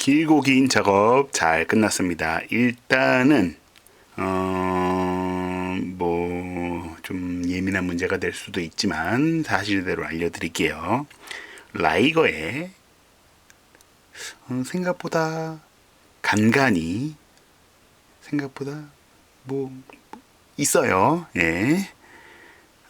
길고 긴 작업 잘 끝났습니다. 일단은 어, 어뭐 좀 예민한 문제가 될 수도 있지만 사실대로 알려드릴게요. 라이거에 어, 생각보다 간간히 생각보다 뭐 있어요. 예.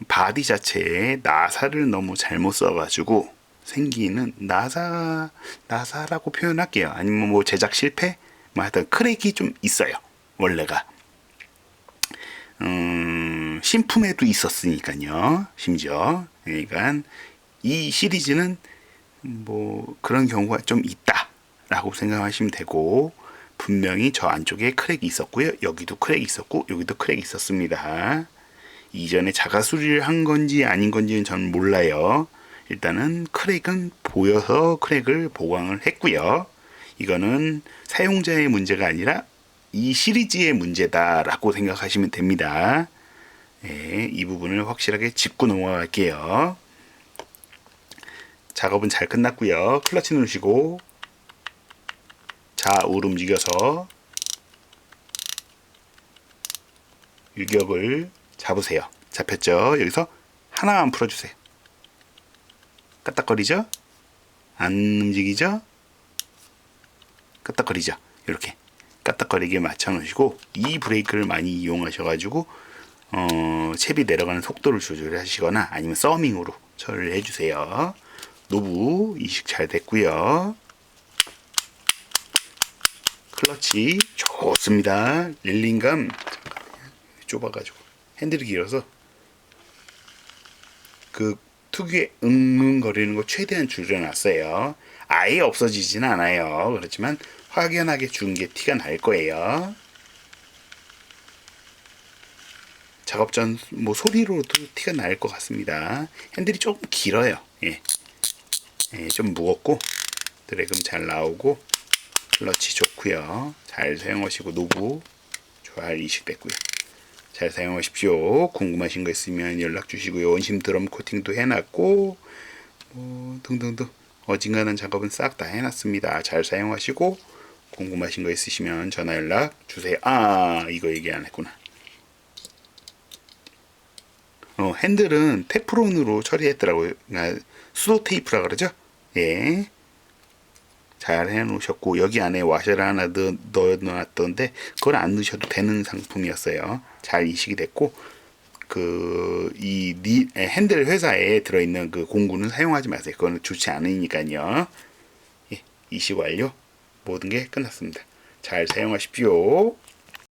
바디 자체에 나사를 너무 잘못 써가지고 생기는 나사 나사라고 표현할게요. 아니면 뭐 제작 실패, 뭐 하여튼 크랙이 좀 있어요. 원래가 음, 신품에도 있었으니까요. 심지어 그러니까 이 시리즈는 뭐 그런 경우가 좀 있다라고 생각하시면 되고 분명히 저 안쪽에 크랙이 있었고요. 여기도 크랙이 있었고 여기도 크랙이 있었습니다. 이전에 자가 수리를 한 건지 아닌 건지는 저는 몰라요. 일단은 크랙은 보여서 크랙을 보강을 했고요. 이거는 사용자의 문제가 아니라 이 시리즈의 문제다라고 생각하시면 됩니다. 예, 이 부분을 확실하게 짚고 넘어갈게요. 작업은 잘 끝났고요. 클러치 누르시고 좌우로 움직여서 유격을 잡으세요. 잡혔죠? 여기서 하나만 풀어주세요. 까딱거리죠? 안 움직이죠? 까딱거리죠? 이렇게 까딱거리게 맞춰 놓으시고 이 브레이크를 많이 이용하셔 가지고 어, 챕이 내려가는 속도를 조절하시거나 아니면 서밍으로 처리를 해주세요. 노브 이식 잘 됐고요. 클러치 좋습니다. 릴링감 좁아가지고 핸들이 길어서 그 특유의 응응거리는 거 최대한 줄여놨어요. 아예 없어지진 않아요. 그렇지만 확연하게 준 게 티가 날 거예요. 작업 전 뭐 소리로도 티가 날 것 같습니다. 핸들이 조금 길어요. 예. 예, 좀 무겁고 드래금 잘 나오고 클러치 좋고요. 잘 사용하시고 노브 잘 이식됐고요. 잘 사용하십시오. 궁금하신 거 있으면 연락 주시고요. 원심 드럼 코팅도 해놨고 뭐 등등등 어지간한 작업은 싹 다 해놨습니다. 잘 사용하시고 궁금하신 거 있으시면 전화 연락 주세요. 아 이거 얘기 안 했구나. 어, 핸들은 테프론으로 처리했더라고요. 그러니까 수도 테이프라 그러죠. 예. 잘 해놓으셨고 여기 안에 와셔를 하나 넣, 넣어놨던데 그걸 안 넣으셔도 되는 상품이었어요. 잘 이식이 됐고 그이 핸들 회사에 들어있는 그 공구는 사용하지 마세요. 그거는 좋지 않으니까요. 예, 이식 완료. 모든 게 끝났습니다. 잘 사용하십시오.